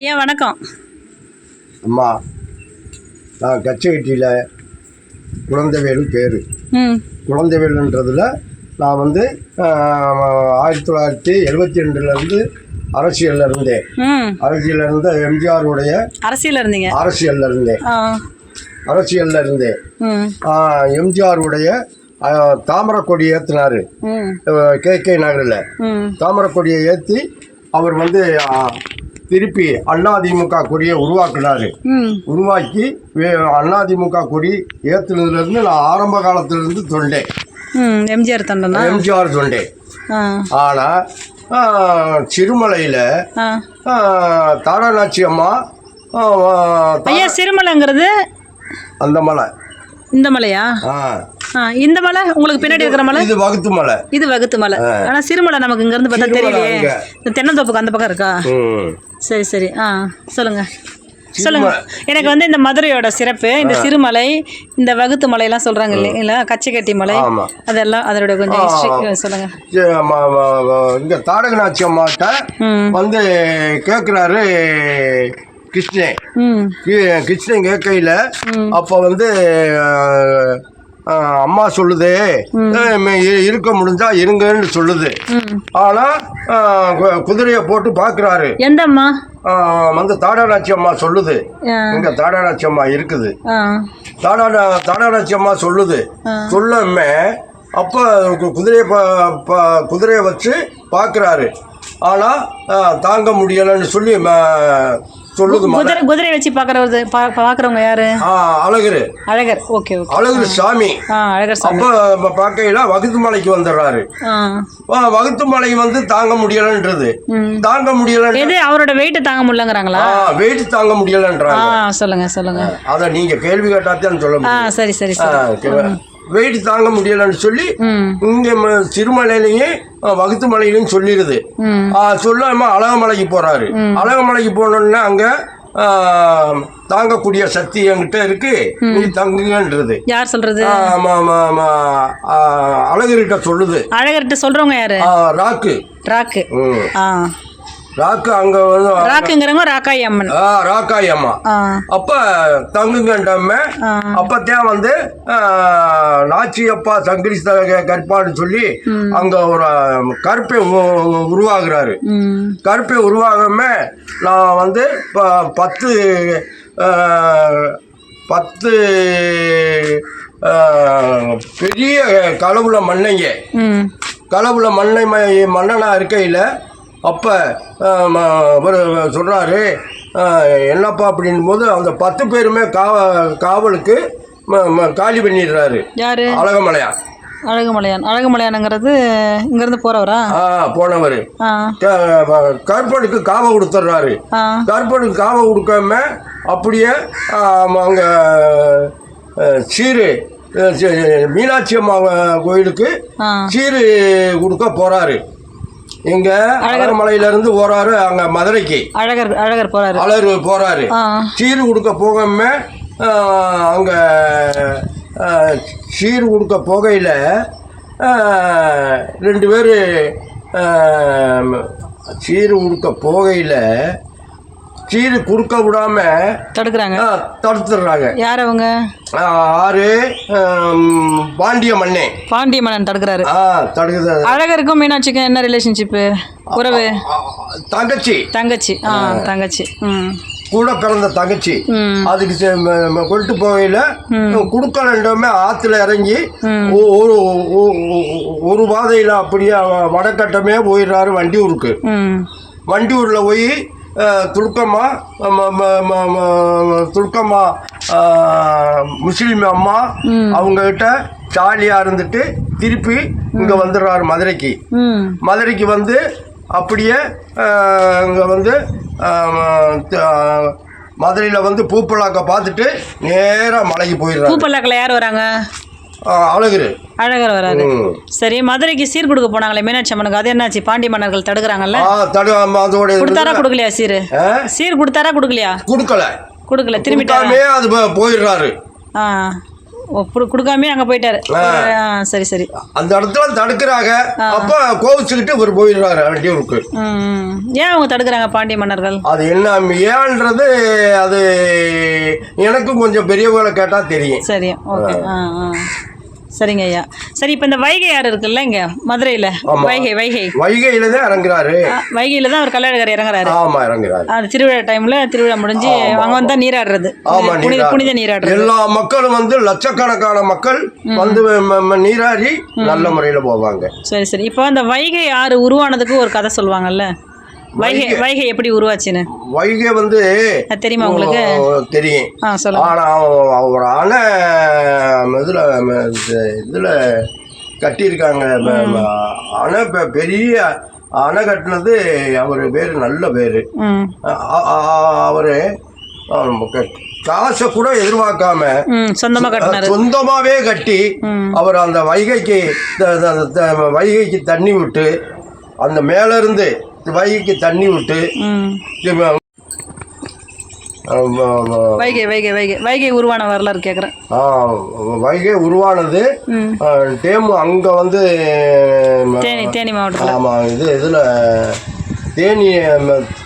ஐயா வணக்கம். அம்மா நான் கச்சைவெட்டியில் குழந்தைவேலு பேர். குழந்தைவேலுன்றதில் நான் வந்து ஆயிரத்தி தொள்ளாயிரத்தி எழுபத்தி ரெண்டுலேருந்து அரசியலில் இருந்தேன். அரசியலில் இருந்த எம்ஜிஆருடைய அரசியல் இருந்தீங்க? அரசியலில் இருந்தேன். அரசியலில் இருந்தேன். எம்ஜிஆருடைய ஆஹ், தாமரைக்கொடி ஏற்றினார் கே கே நகரில். தாமரைக்கொடியை ஏற்றி அவர் வந்து திருப்பி அதிமுக கொடியை உருவாக்குனார். உருவாக்கி அதிமுக கொடி ஏற்றுனதுலேருந்து நான் ஆரம்ப காலத்திலிருந்து தொண்டேன். ம் எம்ஜிஆர் தண்டனா? எம்ஜிஆர் தொண்டேன். ஆ. ஆனால் சிறுமலையில் தாராநாச்சி அம்மா ஐயா சிறுமலைங்கிறது? அந்த மலை. இந்த மலையா? இந்த மலை உங்களுக்கு பின்னாடி இருக்கிற மலை? இது வகுத்து மலை. இது வகுத்து மலை. ஆனா சிறுமலை நமக்கு இங்க இருந்து பார்த்தா தெரியலையே. இந்த தென்னந்தோப்புக்கு அந்த பக்கம் இருக்கா? சரி சரி. ஆ சொல்லுங்க. சொல்லுங்க. எனக்கு வந்து இந்த மதுரையோட சிறப்பு இந்த சிறுமலை இந்த வகுத்து மலையெல்லாம் சொல்றாங்க இல்லைங்களா? கச்சைக்கட்டி மலை. அதெல்லாம் அதோட கொஞ்சம் சொல்லுங்க. இங்கே தாரகநாச்சி அம்மாட்ட வந்து கேட்குறாரு கிருஷ்ணே ம். கி- கிருஷ்ணன் கேட்கையில் அப்போ வந்து அம்மா சொல்லுது இருக்க முடிஞ்சா இருங்கன்னு சொல்லுது. ம். ஆனால் குதிரையை போட்டு பார்க்குறாரு எந்த அம்மா வந்து தாடாநாச்சி அம்மா சொல்லுது. இங்கே தாடாநாச்சி அம்மா இருக்குது. தாடா தாடாநாச்சி அம்மா சொல்லுது. சொல்லாம அப்போ குதிரையை குதிரையை வச்சு பார்க்குறாரு ஆனால் தாங்க முடியலைன்னு சொல்லி சொல்லுது குதிரை குதிரை வச்சு பார்க்கறது பா பார்க்குறவங்க யாரு? அழகரு. அழகர். Okay okay. அழகரு சாமி. அழகர் சாமி. அப்போ பார்க்கையில வகுத்து மலைக்கு வந்துடுறாரு. வகுத்து மலை வந்து தாங்க முடியலன்றது. தாங்க முடியலன்ற எது அவரோட வெயிட் தாங்க முடியலங்கிறாங்களா? வெயிட் தாங்க முடியலன்றாங்க. சொல்லுங்க சொல்லுங்க. அதை நீங்க கேள்வி கேட்டாத்தான் சொல்ல முடியும். சரி சரி சரி. வெயிட் தாங்க முடியலன்னு சொல்லி இங்க ஆ, வகுத்து மலையிலையும் சொல்லிடுது சொல்லாம அழகமலைக்கு போறாரு. அழகமலைக்கு போனோடனே அங்க தாங்கக்கூடிய சக்தி என்கிட்ட இருக்கு. நீ தங்குங்கன்றது. யார் சொல்றது? ஆமா, ஆமா, ஆமா. அழகர்கிட்ட சொல்லுது. அழகர்கிட்ட சொல்றவங்க யாரு? ராக்கு. ராக்கு. ராக்கு அங்க வந்து ராக்குங்கிறவங்க ராக்காய் அம்மன். ஆ, ராக்காய் அம்மா. அப்ப தங்குங்கன்றம்ம ஆ. அப்பத்தான் வந்து ஆ, நாச்சி அப்பா சங்கிலி ச- கற்பான்னு சொல்லி அங்க ஒரு கருப்பை உருவாகுறாரு. கருப்பை உருவாகாம நான் வந்து பத்து பத்து பெரிய களவுல மண்ணைங்க. களவுல மண்ணை ம- மன்னனா இருக்கையில் அப்போ ஒரு சொல்கிறாரு என்னப்பா அப்படின் போது அந்த பத்து பேருமே காவ காவலுக்கு காலி பண்ணிடுறாரு. யாரு? அழகமலையா. அழகுமலையான். அழகுமலையானுங்கிறது இங்கேருந்து போறவரா? ஆ போனவர். கற்பனுக்கு காவ கொடுத்துட்றாரு. கற்பனுக்கு காவ கொடுக்காம அப்படியே அங்கே சீரு மீனாட்சி அம்மா கோயிலுக்கு சீரு கொடுக்க போறாரு. இங்க அழகமலையில போறாரு அங்க மதுரைக்கு. அழகர் அழகர் போறாரு. அழகு போறாரு. சீரு கொடுக்க போகாம அங்க சீரு கொடுக்க போகையில் ரெண்டு பேர் சீரு கொடுக்க போகையில் சீரு கொடுக்க விடாம தடுக்கிறாங்க. தடுத்துடுறாங்க. யார் அவங்க? ஆறு பாண்டிய மண்ணே பாண்டிய மன்னன் தடுக்கிறாரு. ஆ தடுக்குது அழகருக்கும் மீனாட்சிக்கும் என்ன ரிலேஷன்ஷிப்பு உறவு? தங்கச்சி. தங்கச்சி. ஆ தங்கச்சி. ம். கூட பிறந்த தங்கச்சி. அதுக்கு கொண்டு போகையில் குடுக்கலன்றமே ஆற்றுல இறங்கி ஒரு ஒரு பாதையில் அப்படியே வடக்கட்டமே போயிடுறாரு வண்டியூருக்கு. வண்டியூரில் போய் துலுக்கம்மா ம- ம- ம- ம- துலுக்கம்மா ஆ, முஸ்லீம் அம்மா அவங்ககிட்ட ஜாலியாக இருந்துட்டு திருப்பி இங்கே வந்துடுறாரு மதுரைக்கு. மதுரைக்கு வந்து அப்படியே இங்கே வந்து மதுரையில் வந்து பூப்பலாக்க பார்த்துட்டு நேராக மலைக்கு போயிடுறாரு. பூப்பல்லாக்கில் யார் வராங்க? அழகுரு. அழகர் வராரு. சரி மதுரைக்கு சீர் கொடுக்க போனாங்களே மீனாட்சி அம்மனுக்கு. அது என்னாச்சு? பாண்டிய மன்னர்கள் தடுக்கிறாங்கல்ல? கொடுத்தாரா கொடுக்கலையா சீர்? சீர் கொடுத்தாரா கொடுக்கலையா? கொடுக்கல. கொடுக்கல கொடுக்காமே அது போயிடுறாரு. கொடுக்காமே அங்கே போயிட்டாரு. சரி சரி அந்த இடத்துல தடுக்கிறாங்க. அப்ப கோவிச்சுக்கிட்டு இவர் போயிடுறாரு வண்டியூருக்கு. ஏன் அவங்க தடுக்கிறாங்க பாண்டிய மன்னர்கள்? அது என்ன ஏன்றது அது எனக்கும் கொஞ்சம் பெரியவங்களை கேட்டா தெரியும். சரி ஓகே. சரிங்க ஐயா. சரி இப்போ இந்த வைகை ஆறு இருக்குல்ல இங்கே மதுரையில்? வைகை வைகை. வைகையில தான் இறங்குறாரு. வைகையில் தான் அவர் கல்யாணக்காரர் இறங்குறாரு. ஆமா இறங்குறாரு. அது திருவிழா டைமில் திருவிழா முடிஞ்சு அங்கே வந்தா நீராடுறது. ஆமா புனித புனித நீராடுறது. எல்லா மக்களும் வந்து லட்சக்கணக்கான மக்கள் வந்து நீராடி நல்ல முறையில போவாங்க. சரி சரி. இப்போ அந்த வைகை ஆறு உருவானதுக்கு ஒரு கதை சொல்லுவாங்க வைகை வைகை. எப்படி உருவாச்சுன்னு? வைகை வந்து தெரியுமா உங்களுக்கு? தெரியும். ஆ சொல்லுங்க. ஆனா அவ- ஒரு அணை இதுல இதுல கட்டியிருக்காங்க. அணை பெரிய அணை கட்டினது அவர் பேர் நல்ல பேர். அவரு காசை கூட எதிர்பார்க்காம ம் சொந்தமாக கட்டினாரு. சொந்தமாவே கட்டி. அவர் அந்த வைகைக்கு வைகைக்கு தண்ணி விட்டு அந்த மேல இருந்து வைகைக்கு தண்ணி விட்டு இது. வைகை வைகை வைகை. வைகை உருவான வரலாறு கேட்குறேன் ஆ, வைகை உருவானது. டேம் அங்க வந்து தேனி தேனி மாவட்டத்தில். ஆமா இது இதுல தேனிய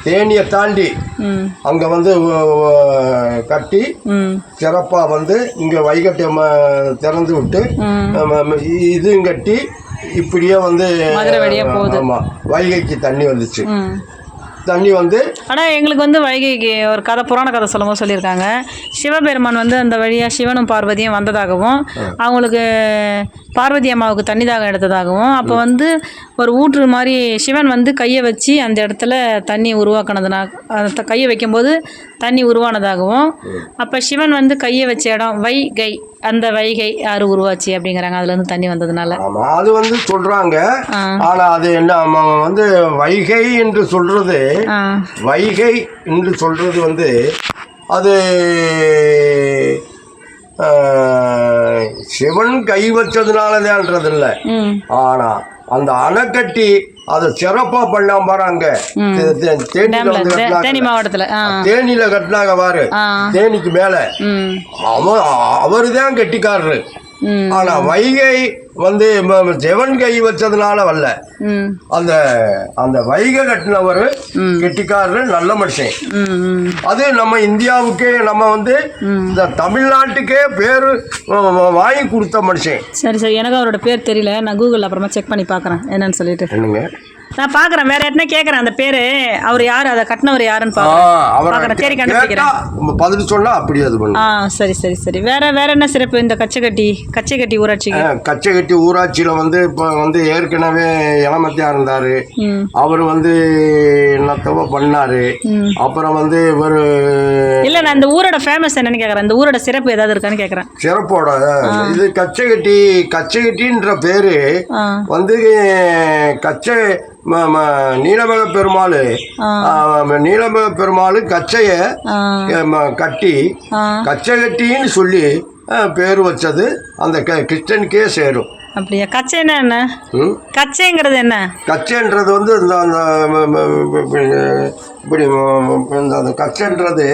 தேனியை தாண்டி அங்க வந்து கட்டி சிறப்பாக வந்து இங்கே வைகட்டை ம- திறந்து விட்டு இதுவும் கட்டி இப்படியே வந்து மதுரை வழியா போகுது. ஆமாம் வைகைக்கு தண்ணி வந்துச்சு தண்ணி வந்து ஆனால் எங்களுக்கு வந்து வைகைக்கு ஒரு கதை புராண கதை சொல்லும்போது சொல்லியிருக்காங்க. சிவபெருமான் வந்து அந்த வழியாக சிவனும் பார்வதியும் வந்ததாகவும் அவங்களுக்கு பார்வதி அம்மாவுக்கு தண்ணி தாகம் எடுத்ததாகவும் அப்போ வந்து ஒரு ஊற்று மாதிரி சிவன் வந்து கையை வச்சு அந்த இடத்துல தண்ணி உருவாக்கினதுனா கையை வைக்கும்போது தண்ணி உருவானதாகவும் அப்போ சிவன் வந்து கையை வச்ச இடம் வைகை அந்த வைகை ஆறு உருவாச்சு அப்படிங்கிறாங்க. அதுலேருந்து தண்ணி வந்ததுனால. அது வந்து சொல்கிறாங்க ஆ. ஆனால் அது என்ன வந்து வைகை என்று சொல்கிறது வைகை என்று சொல்கிறது வந்து அது சிவன் கை வச்சதுனாலதான்றது இல்லை ஆனால் அந்த அணை கட்டி அதை சிறப்பாக பண்ணாம பாருங்க தேனி மாவட்டத்தில் தேனியில் கட்டினாங்க பாரு. தேனிக்கு மேலே. ம். அவன் அவர் தான் கெட்டிக்காரரு ஆனா வைகை வந்து செவன் கை வச்சதுனால வரல அந்த அந்த வைகை கட்டினவர். கெட்டிக்காரரு நல்ல மனுஷன். அது நம்ம இந்தியாவுக்கே நம்ம வந்து இந்த தமிழ்நாட்டுக்கே பேரு வாங்கி கொடுத்த மனுஷன். சரி சரி. எனக்கு அவரோட பேர் தெரியல. நான் கூகுளில் அப்புறமா செக் பண்ணி பார்க்குறேன். என்னன்னு சொல்லிட்டு. என்னங்க? நான் பார்க்குறேன் வேற யாருன்னா கேட்குறேன் அந்த பேர். அவர் யார்? அதை கட்டினவர் யாருன்னு பார்க்குறேன் தேடி கண்டுபிடிக்கிறேன் பதில் சொன்னா அப்படி அது பண்ணு ஆ சரி சரி சரி. வேற வேற என்ன சிறப்பு இந்த கச்சைக்கட்டி கச்சைக்கட்டி ஊராட்சிக்கு? கச்சைக்கட்டி ஊராட்சியில் வந்து இப்போ வந்து ஏற்கனவே இளமத்தியா இருந்தார். அவர் வந்து என்னத்தவோ பண்ணார். அப்புறம் வந்து இவர் இல்லை நான் இந்த ஊரோட ஃபேமஸ் என்னன்னு கேட்குறேன் இந்த ஊரோட சிறப்பு ஏதாவது இருக்கான்னு கேட்குறேன் சிறப்போட இது கச்சைக்கட்டி கச்சைக்கட்டின்ற பேரு வந்து கச்சை நீலமக பெருமாள். நீலமக பெருமாள் கச்சையை கட்டி கச்சை கட்டின்னு சொல்லி பேர் வச்சது அந்த கிறிஸ்டனுக்கே சேரும். அப்படியா? கச்சைன்னா என்ன? கச்சைங்கிறது என்ன? கச்சைன்றது வந்து இந்த இப்படி இந்த அந்த கச்சைன்றது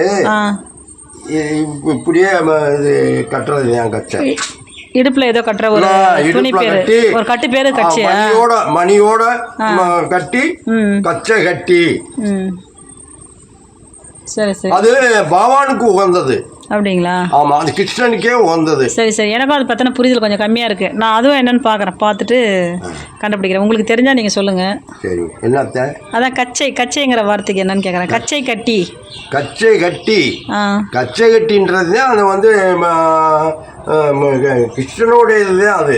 இப்படியே இது கட்டுறது தான் கச்சை. இடுப்புல ஏதோ கட்டுற ஒரு துணி பேரு ஒரு கட்டு பேரு ஆ, கட்சியா? மணியோட மணியோட கட்டி கச்சை கட்டி. சரி சரி. அது பகவானுக்கு உகந்தது. அப்படிங்களா? ஆமா அது கிருஷ்ணனுக்கே உகந்தது. சரி சரி. எனக்கும் அதை பற்றின புரிதல் கொஞ்சம் கம்மியாக இருக்குது நான் அதுவும் என்னன்னு பார்க்குறேன் பார்த்துட்டு கண்டுபிடிக்கிறேன். உங்களுக்கு தெரிஞ்சால் நீங்கள் சொல்லுங்கள் சரி என்னத்த? அதான் கச்சை கச்சைங்கிற வார்த்தைக்கு என்னன்னு கேட்குறேன் கச்சை கட்டி. கச்சை கட்டி. கச்சை கட்டின்றது அது வந்து தான் அது.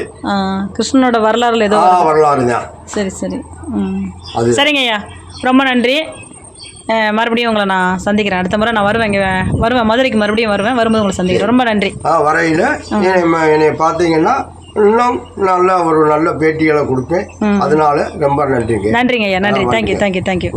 கிருஷ்ணனோட வரலாறுல ஏதோ வரலாறு தான். சரி சரி. அது. சரிங்க ஐயா. ரொம்ப நன்றி. மறுபடியும் உங்களை நான் சந்திக்கிறேன். அடுத்த முறை நான் வருவேன் இங்கே. வருவேன். மதுரைக்கு மறுபடியும் வருவேன். வரும்போது உங்களை சந்திக்கிறேன். ரொம்ப நன்றி. ஆ வரையில் என்னை பார்த்தீங்கன்னா இன்னும் நல்ல ஒரு நல்ல பேட்டிகளை கொடுப்பேன். அதனால ரொம்ப நன்றிங்க. நன்றிங்க ஐயா. நன்றி. Thank you thank you thank you